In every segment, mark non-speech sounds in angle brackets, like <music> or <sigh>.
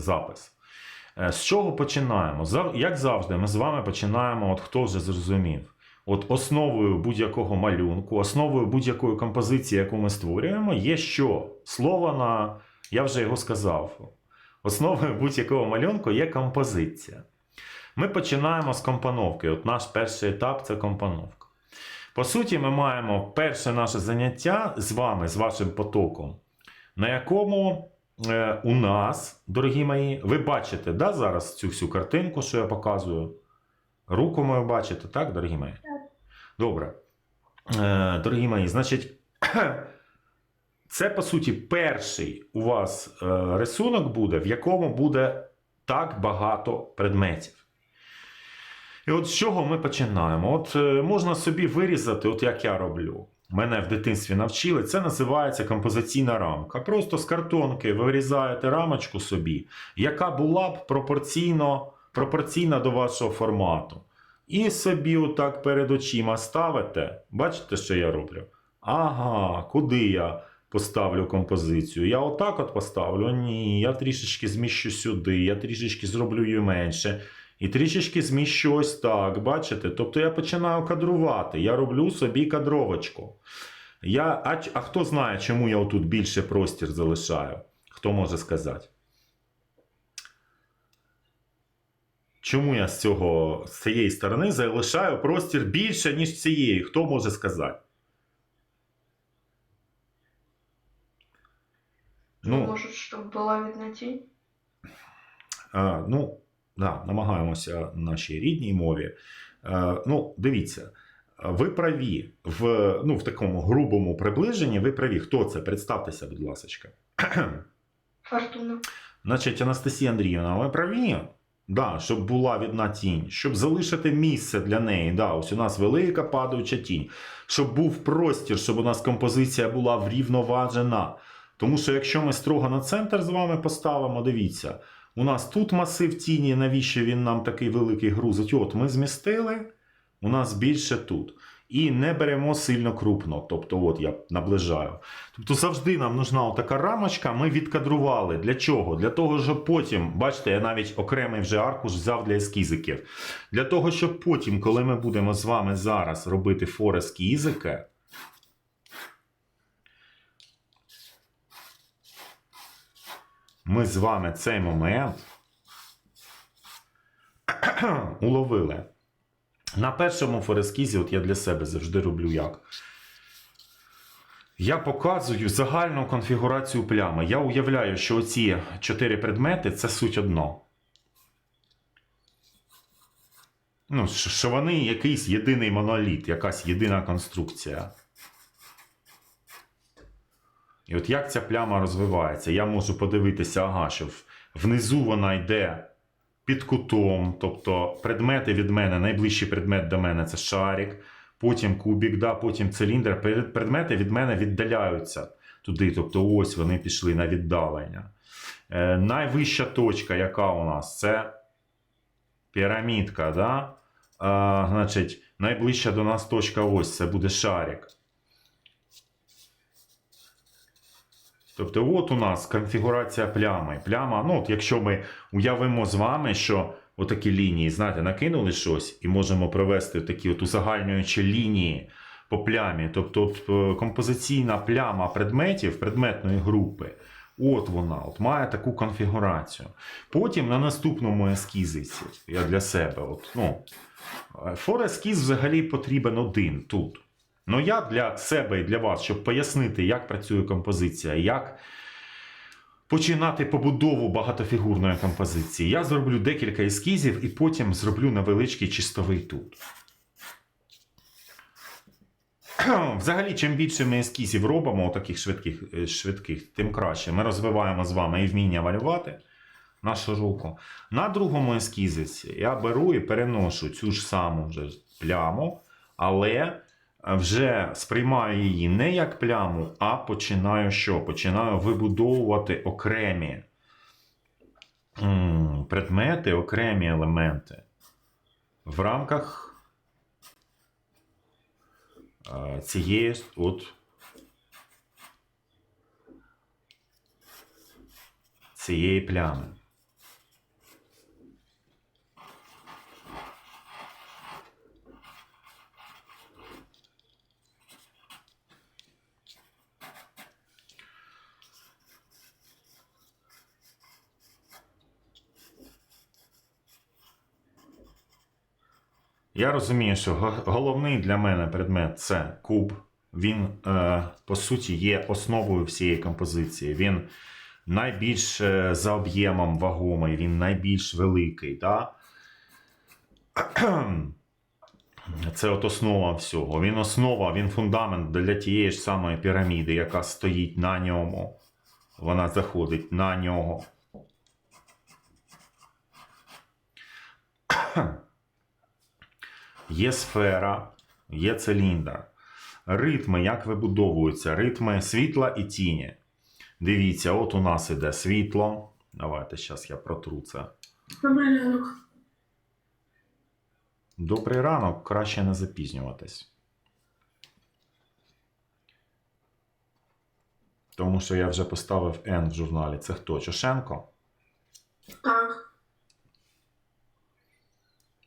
запис. Е, З чого починаємо? Як завжди, ми з вами починаємо, от хто вже зрозумів. От основою будь-якого малюнку, основою будь-якої композиції, яку ми створюємо, є що? Слово на. Я вже його сказав. Основою будь-якого малюнку є композиція. Ми починаємо з компоновки. От наш перший етап це компоновка. По суті, ми маємо перше наше заняття з вами, з вашим потоком, на якому у нас, дорогі мої, ви бачите да, зараз цю всю картинку, що я показую. Руку мою бачите, так, дорогі мої? Добре. Е, дорогі мої, значить, <clears throat> це по суті перший у вас е, рисунок буде, в якому буде так багато предметів. І от з чого ми починаємо? От е, можна собі вирізати, от як я роблю. Мене в дитинстві навчили, це називається композиційна рамка. Просто з картонки ви вирізаєте рамочку собі, яка була б пропорційно, пропорційна до вашого формату. І собі отак перед очима ставите. Бачите, що я роблю? Ага, куди я поставлю композицію? Я отак от поставлю? Ні, я трішечки зміщу сюди, я трішечки зроблю її менше. І трішечки зміщу ось так, бачите? Тобто я починаю кадрувати, я роблю собі кадровочку. Я, а, а хто знає, чому я отут більше простір залишаю? Хто може сказати? Чому я з, цього, з цієї сторони залишаю простір більше, ніж цієї? Хто може сказати? Ну, Может, чтобы была видна тень? А, ну, да, намагаємося нашій рідній мові. Е, ну, дивіться, ви праві в, ну, в такому грубому приближенні, ви праві. Хто це? Представтеся, будь ласка. Фортуна. <clears throat> Значить, Анастасія Андріївна, ви праві? Да, щоб була відна тінь, щоб залишити місце для неї. Да, ось у нас велика падаюча тінь, щоб був простір, щоб у нас композиція була врівноважена. Тому що якщо ми строго на центр з вами поставимо, дивіться, у нас тут масив тіні, навіщо він нам такий великий грузить? От ми змістили, у нас більше тут. І не беремо сильно крупно. Тобто, от я наближаю. Тобто завжди нам нужна така рамочка, ми відкадрували. Для чого? Для того, щоб потім, бачите, я навіть окремий вже аркуш взяв для ескізиків. Для того, щоб потім, коли ми будемо з вами зараз робити форескізики, ми з вами цей момент <clears throat> уловили. На першому форескізі, от я для себе завжди роблю як. Я показую загальну конфігурацію плями. Я уявляю, що оці чотири предмети це суть одно. Ну, що вони якийсь єдиний моноліт, якась єдина конструкція. І от як ця пляма розвивається, я можу подивитися, ага, що внизу вона йде під кутом, тобто предмети від мене, найближчий предмет до мене це шарик, потім кубік, да, потім циліндр. Предмети від мене віддаляються туди, тобто ось вони пішли на віддалення. Е, найвища точка, яка у нас, це пірамідка. Да? А, значить, найближча до нас точка ось це буде шарик. Тобто, от у нас конфігурація плями. Пляма, ну, от якщо ми уявимо з вами, що отакі лінії, знаєте, накинули щось і можемо провести такі от узагальнюючі лінії по плямі. Тобто, от, е, композиційна пляма предметів, предметної групи. От вона, от має таку конфігурацію. Потім на наступному ескізиці, я для себе, от, ну, е, форескіз взагалі потрібен один тут. Ну, я для себе і для вас, щоб пояснити, як працює композиція, як починати побудову багатофігурної композиції, я зроблю декілька ескізів і потім зроблю невеличкий чистовий тут. <clears throat> Взагалі, чим більше ми ескізів робимо, таких швидких, е, швидких, тим краще. Ми розвиваємо з вами і вміння малювати нашу руку. На другому ескізиці я беру і переношу цю ж саму вже пляму, але вже сприймаю її не як пляму, а починаю що? Починаю вибудовувати окремі предмети, окремі елементи в рамках цієї от цієї плями. Я розумію, що головний для мене предмет це куб. Він, е, по суті, є основою всієї композиції. Він найбільш е, за об'ємом вагомий, він найбільш великий. Да? <clears throat> Це от основа всього. Він основа, він фундамент для тієї ж самої піраміди, яка стоїть на ньому. Вона заходить на нього. Є сфера, є циліндр. Ритми, як вибудовуються? Ритми світла і тіні. Дивіться, от у нас іде світло. Давайте зараз я протру це. Добрий ранок. Добрий ранок, краще не запізнюватись. Тому що я вже поставив N в журналі. Це хто? Чошенко? Так.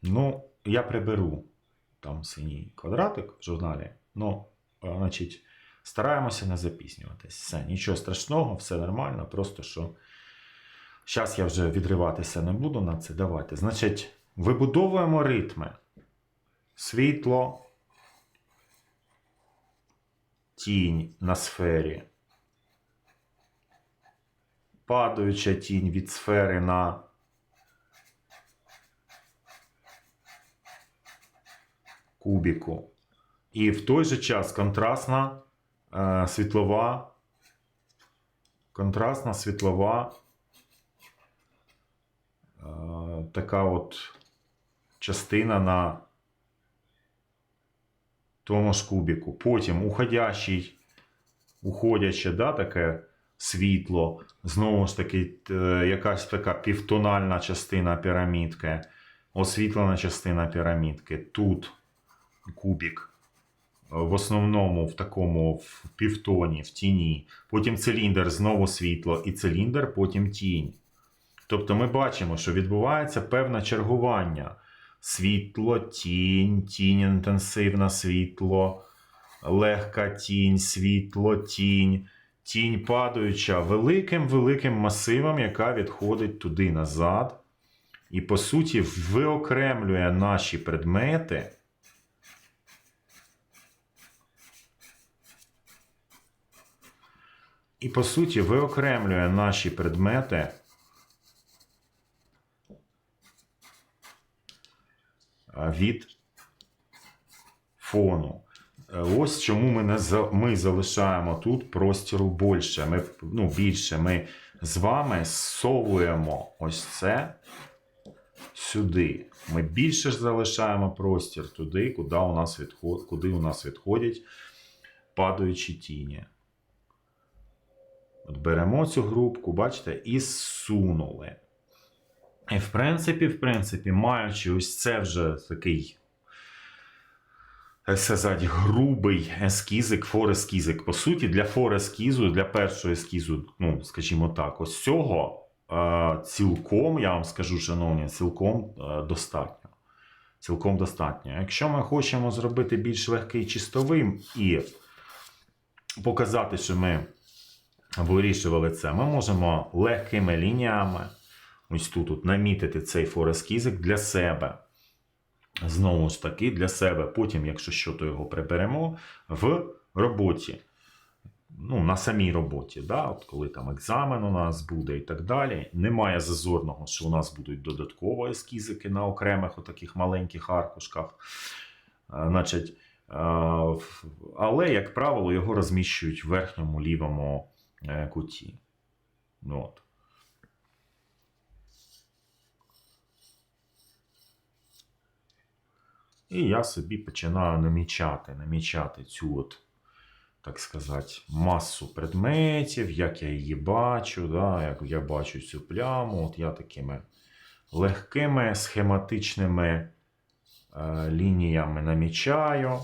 Ну, я приберу там синій квадратик в журналі. Ну, е, значить, стараємося не запізнюватись. Все, нічого страшного, все нормально. Просто що зараз я вже відриватися не буду на це. Давайте. Значить, вибудовуємо ритми. Світло, тінь на сфері. Падаюча тінь від сфери на кубіку. І в той же час контрастна е, світлова, контрастна світлова е, така от частина на тому ж кубіку. Потім уходящий, уходяче, да, таке світло, знову ж таки, е, якась така півтональна частина пірамідки, освітлена частина пірамідки. Тут кубік. В основному в такому в півтоні, в тіні. Потім циліндр, знову світло, і циліндр, потім тінь. Тобто ми бачимо, що відбувається певне чергування. Світло, тінь, тінь інтенсивна світло, легка тінь, світло, тінь, тінь падаюча великим-великим масивом, яка відходить туди назад. І, по суті, виокремлює наші предмети. І по суті виокремлює наші предмети від фону. Е, Ось чому ми, не за, ми залишаємо тут простіру більше. Ми, ну, більше. Ми з вами зсовуємо ось це сюди. Ми більше ж залишаємо простір туди, куди у нас, куди у нас відходять падаючі тіні. От беремо цю групку, бачите, і зсунули. І в принципі, в принципі, маючи ось це вже такий, так сказати, грубий ескізик, форескізик. По суті, для форескізу, для першого ескізу, ну, скажімо так, ось цього е, цілком, я вам скажу, шановні, цілком е, достатньо. Цілком достатньо. Якщо ми хочемо зробити більш легкий чистовим і показати, що ми вирішували це, ми можемо легкими лініями ось тут от, намітити цей форескізик для себе. Знову ж таки, для себе. Потім, якщо що, то його приберемо в роботі. Ну, на самій роботі, да? от коли там екзамен у нас буде і так далі. Немає зазорного, що у нас будуть додатково ескізики на окремих отаких маленьких аркушках. Значить, але, як правило, його розміщують в верхньому лівому е, куті. Ну, от. І я собі починаю намічати, намічати цю от, так сказати, масу предметів, як я її бачу, да, як я бачу цю пляму. От я такими легкими схематичними е, лініями намічаю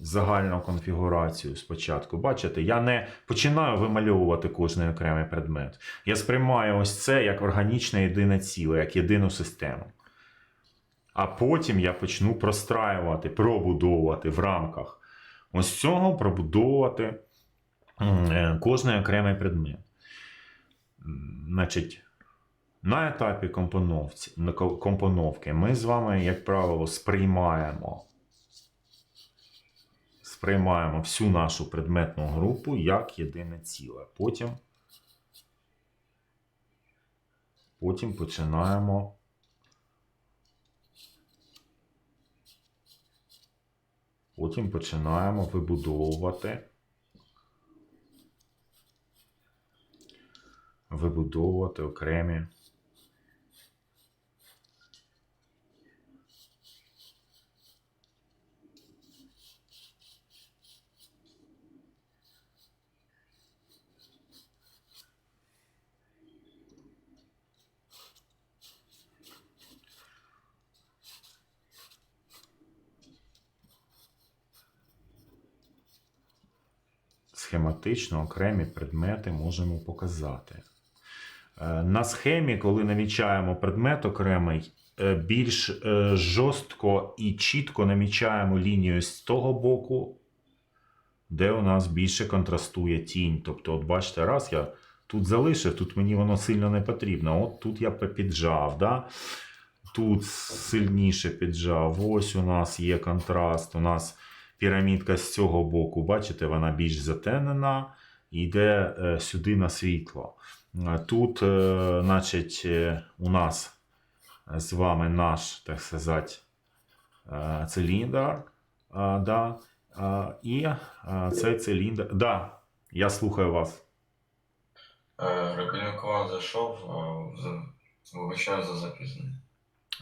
загальну конфігурацію спочатку. Бачите, я не починаю вимальовувати кожний окремий предмет. Я сприймаю ось це як органічне єдине ціле, як єдину систему. А потім я почну простраювати, пробудовувати в рамках ось цього, пробудовувати е, кожний окремий предмет. Значить, На етапі компоновки ми з вами, як правило, сприймаємо, сприймаємо всю нашу предметну групу як єдине ціле. Потім, потім починаємо Потім починаємо вибудовувати. Вибудовувати окремі. Схематично окремі предмети можемо показати. Е, На схемі, коли намічаємо предмет окремий, е, більш е, жорстко і чітко намічаємо лінію з того боку, де у нас більше контрастує тінь. Тобто, от бачите, раз я тут залишив, тут мені воно сильно не потрібно. От тут я піджав. Да? Тут сильніше піджав. Ось у нас є контраст. У нас пірамідка з цього боку, бачите, вона більш затенена, йде е, сюди на світло. Е, Тут, е, значить, у нас з вами наш, так сказати, циліндр. Да, і цей циліндр. Да, я слухаю вас. Рекольник зайшов, за- вибачаю за запізнення.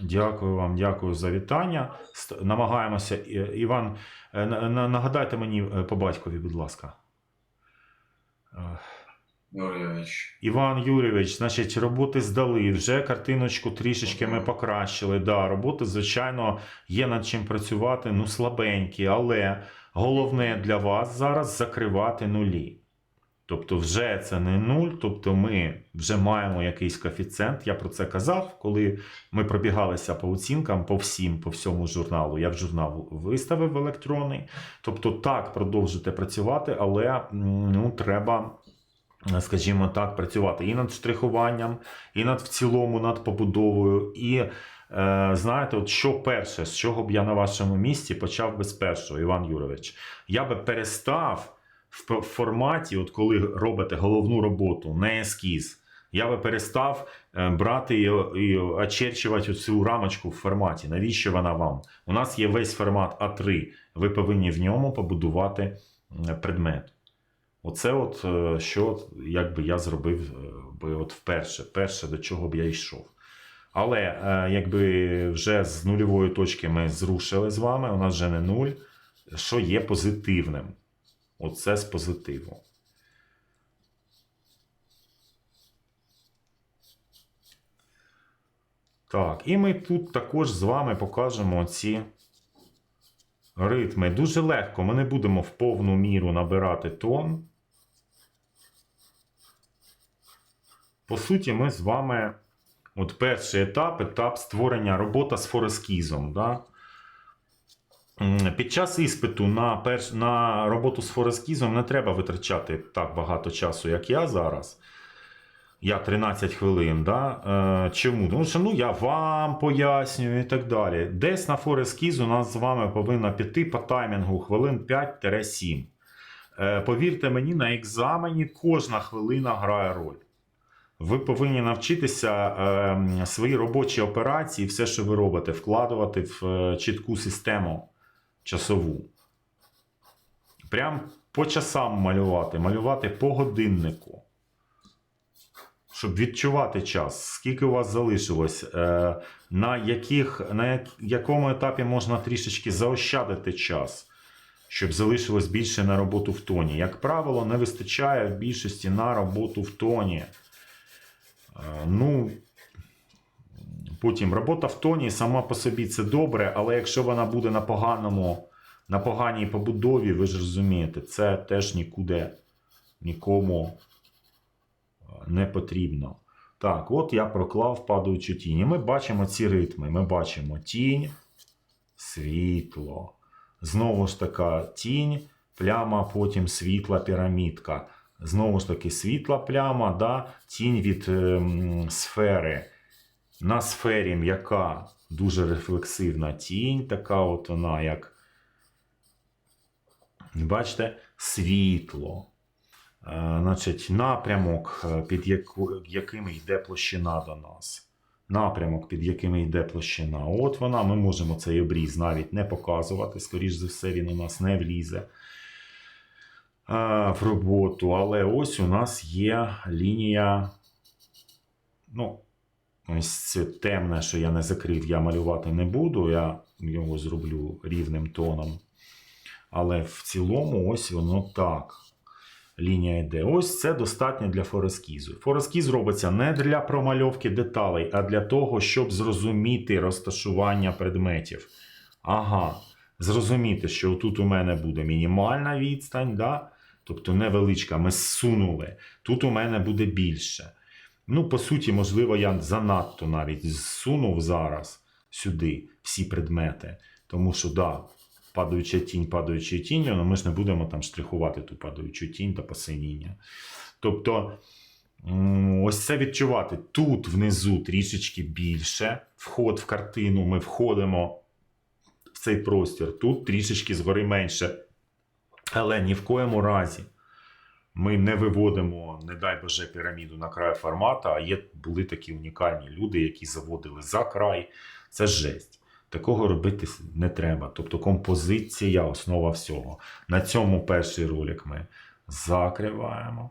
Дякую вам, дякую за вітання. Намагаємося. Іван, е, на- на- нагадайте мені е, по батькові, будь ласка. Е, Юрійович, Іван Юрійович, значить, роботи здали. Вже картиночку трішечки ми покращили. Да, роботи, звичайно, є над чим працювати, ну слабенькі, але головне для вас зараз закривати нулі. Тобто, вже це не нуль, тобто ми вже маємо якийсь коефіцієнт. Я про це казав, коли ми пробігалися по оцінкам по всім, по всьому журналу. Я в журнал виставив електронний. Тобто, так продовжите працювати, але ну, треба скажімо так, працювати і над штрихуванням, і над в цілому над побудовою. І е, знаєте, от що перше, з чого б я на вашому місці почав би з першого, Іван Юрович, я би перестав в форматі, от коли робите головну роботу, не ескіз. Я би перестав е, брати і, очерчувати цю рамочку в форматі. Навіщо вона вам? У нас є весь формат А3. Ви повинні в ньому побудувати предмет. Оце от е, що якби я зробив е, би от вперше, перше, до чого б я йшов. Але якби вже з нульової точки ми зрушили з вами, у нас вже не нуль, що є позитивним. Оце з позитиву. Так, і ми тут також з вами покажемо ці ритми. Дуже легко, ми не будемо в повну міру набирати тон. По суті, ми з вами. От перший етап етап створення робота з форескізом. Да? Під час іспиту на, перш... на роботу з форескізом не треба витрачати так багато часу, як я зараз. Я 13 хвилин. Да? Е, чому? Тому що ну, я вам пояснюю і так далі. Десь на форескіз у нас з вами повинно піти по таймінгу хвилин 5-7. Е, повірте мені, на екзамені кожна хвилина грає роль. Ви повинні навчитися е, свої робочі операції, все, що ви робите, вкладувати в чітку систему часову. Прям по часам малювати, малювати по годиннику. Щоб відчувати час, скільки у вас залишилось, е, на, яких, на як- якому етапі можна трішечки заощадити час, щоб залишилось більше на роботу в тоні. Як правило, не вистачає в більшості на роботу в тоні. Е, Ну, потім робота в тоні сама по собі це добре, але якщо вона буде на поганому, на поганій побудові, ви ж розумієте, це теж нікуди нікому е, не потрібно. Так, от я проклав падаючу тінь. І ми бачимо ці ритми. Ми бачимо тінь, світло. Знову ж така тінь, пляма, потім світла пірамідка. Знову ж таки, світла пляма, да? тінь від ем, сфери. На сфері м'яка, дуже рефлексивна тінь, така от вона, як. Бачите, світло. Е, значить, напрямок, е, під яким йде площина до нас. Напрямок, під яким йде площина. От вона, ми можемо цей обріз навіть не показувати. Скоріш за все, він у нас не влізе е, в роботу. Але ось у нас є лінія. Ну, ось це темне, що я не закрив, я малювати не буду. Я його зроблю рівним тоном. Але в цілому, ось воно так. Лінія йде. Ось це достатньо для форескізу. Форескіз робиться не для промальовки деталей, а для того, щоб зрозуміти розташування предметів. Ага, зрозуміти, що тут у мене буде мінімальна відстань, да? тобто невеличка, ми зсунули. Тут у мене буде більше. Ну, по суті, можливо, я занадто навіть зсунув зараз сюди всі предмети. Тому що, да, падаюча тінь, падаюча тінь, але ми ж не будемо там штрихувати ту падаючу тінь та посиніння. Тобто, ось це відчувати. Тут внизу трішечки більше. Вход в картину, ми входимо в цей простір. Тут трішечки згори менше. Але ні в коєму разі ми не виводимо, не дай Боже, піраміду на край формата, а є були такі унікальні люди, які заводили за край. Це жесть. Такого робити не треба. Тобто композиція основа всього. На цьому перший ролик ми закриваємо.